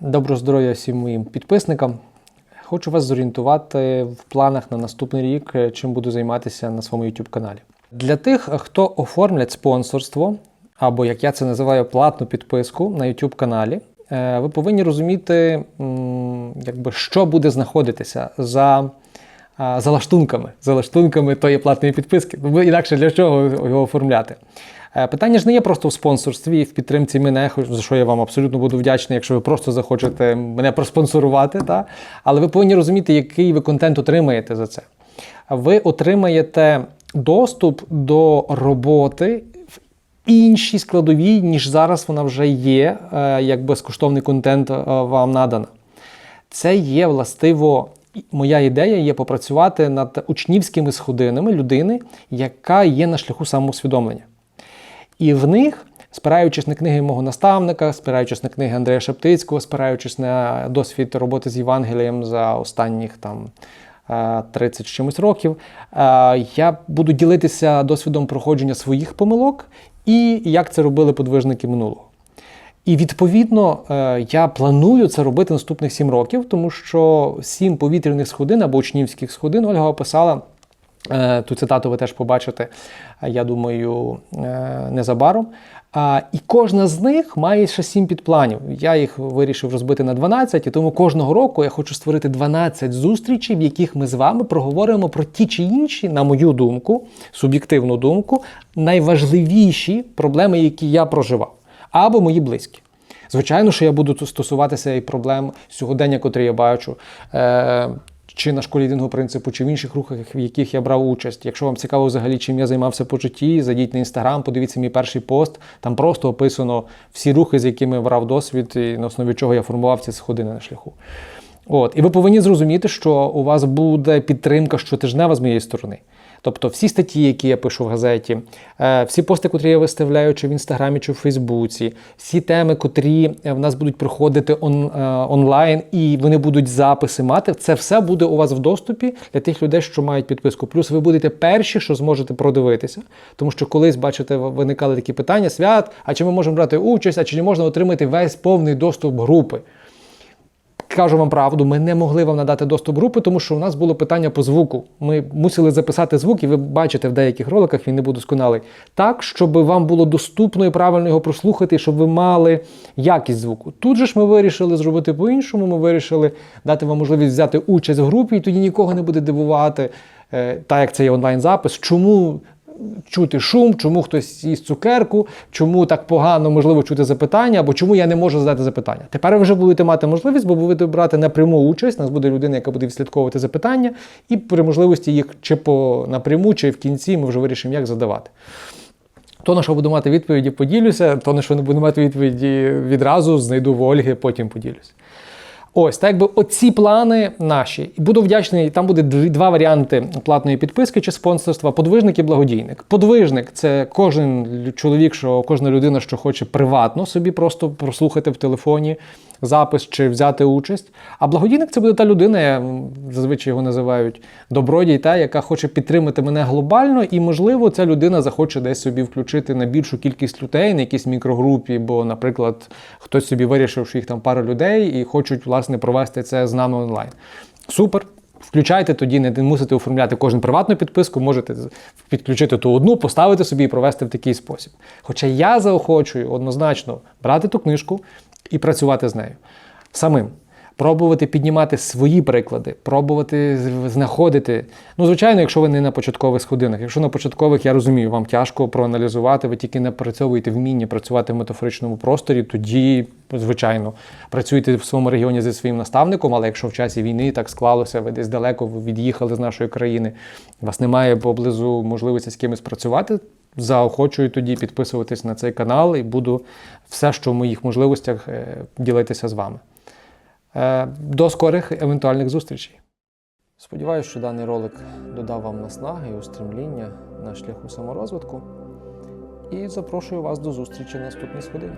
Доброго здоров'я всім моїм підписникам. Хочу вас зорієнтувати в планах на наступний рік, е, чим буду займатися на своєму YouTube каналі. Для тих, хто оформлять спонсорство, або як я це називаю, платну підписку на YouTube каналі, ви повинні розуміти, якби, що буде знаходитися за, за лаштунками, за лаштунками тої платної підписки. Бо інакше для чого його оформляти? Е, Питання ж не є просто в спонсорстві і в підтримці мене, за що я вам абсолютно буду вдячний, якщо ви просто захочете мене проспонсорувати. Та? Але ви повинні розуміти, який ви контент отримаєте за це. Ви отримаєте доступ до роботи в іншій складовій, ніж зараз вона вже є, е, як безкоштовний контент е, вам надано. Це є властиво. Моя ідея є попрацювати над учнівськими сходинами людини, яка є на шляху самоусвідомлення. І в них, спираючись на книги мого наставника, спираючись на книги Андрія Шептицького, спираючись на досвід роботи з Євангелієм за останніх там е, 30 чимось років, е, я буду ділитися досвідом проходження своїх помилок і як це робили подвижники минулого. І відповідно е, я планую це робити наступних сім років, тому що сім повітряних сходин або учнівських сходин Ольга описала. Е, Ту цитату ви теж побачите, е, я думаю, е, незабаром. І кожна з них має ще сім підпланів. Я їх вирішив розбити на 12, і тому кожного року я хочу створити 12 зустрічей, в яких ми з вами проговоримо про ті чи інші, на мою думку, суб'єктивну думку, найважливіші проблеми, які я проживав, або мої близькі. Звичайно, що я буду стосуватися і проблем сьогодення, котрі я бачу. Чи на школі Дінго принципу, чи в інших рухах, в яких я брав участь. Якщо вам цікаво взагалі, чим я займався по житті, зайдіть на інстаграм, подивіться мій перший пост. Там просто описано всі рухи, з якими брав досвід, і на основі чого я формував ці сходини на шляху. От, і ви повинні зрозуміти, що у вас буде підтримка щотижнева з моєї сторони. Тобто всі статті, які я пишу в газеті, е, всі пости, котрі я виставляю чи в інстаграмі, чи в Фейсбуці, всі теми, котрі е, в нас будуть проходити он, е, онлайн, і вони будуть записи мати, це все буде у вас в доступі для тих людей, що мають підписку. Плюс ви будете перші, що зможете продивитися. Тому що колись, бачите, виникали такі питання: свят, а чи ми можемо брати участь, а чи не можна отримати весь повний доступ групи? Кажу вам правду, ми не могли вам надати доступ групи, тому що у нас було питання по звуку. Ми мусили записати звук, і ви бачите в деяких роликах, він не був досконалий, так, щоб вам було доступно і правильно його прослухати, щоб ви мали якість звуку. Тут же ж ми вирішили зробити по-іншому. Ми вирішили дати вам можливість взяти участь в групі, і тоді нікого не буде дивувати, е, так як це є онлайн-запис. Чому чути шум, чому хтось їсть цукерку, чому так погано можливо чути запитання, або чому я не можу задати запитання. Тепер ви вже будете мати можливість, бо будете брати напряму участь. У нас буде людина, яка буде відслідковувати запитання, і при можливості їх чи по напряму, чи в кінці ми вже вирішимо, як задавати. То, на що буду мати відповіді, поділюся, то, на що не буду мати відповіді відразу, знайду в Ольги, потім поділюся. Ось, так би оці плани наші. І буду вдячний, там буде два варіанти платної підписки чи спонсорства: подвижник і благодійник. Подвижник це кожен чоловік, що кожна людина, що хоче приватно собі просто прослухати в телефоні запис чи взяти участь. А благодійник це буде та людина, я зазвичай його називають добродій, та яка хоче підтримати мене глобально, і можливо ця людина захоче десь собі включити на більшу кількість людей на якійсь мікрогрупі, бо, наприклад, хтось собі вирішив, що їх там пара людей і хочуть власне провести це з нами онлайн. Супер. Включайте тоді, не мусите оформляти кожен приватну підписку, можете підключити ту одну, поставити собі і провести в такий спосіб. Хоча я заохочую однозначно брати ту книжку і працювати з нею самим. Пробувати піднімати свої приклади, пробувати знаходити. Ну, звичайно, якщо ви не на початкових сходинах. Якщо на початкових, я розумію, вам тяжко проаналізувати, ви тільки напрацьовуєте вміння працювати в метафоричному просторі, тоді, звичайно, працюйте в своєму регіоні зі своїм наставником, але якщо в часі війни так склалося, ви десь далеко ви від'їхали з нашої країни, у вас немає поблизу можливості з кимось працювати, заохочую тоді підписуватись на цей канал і буду все, що в моїх можливостях, е, ділитися з вами. Е, До скорих евентуальних зустрічей. Сподіваюся, що даний ролик додав вам наснаги і устремління на шляху саморозвитку. І запрошую вас до зустрічі на наступній.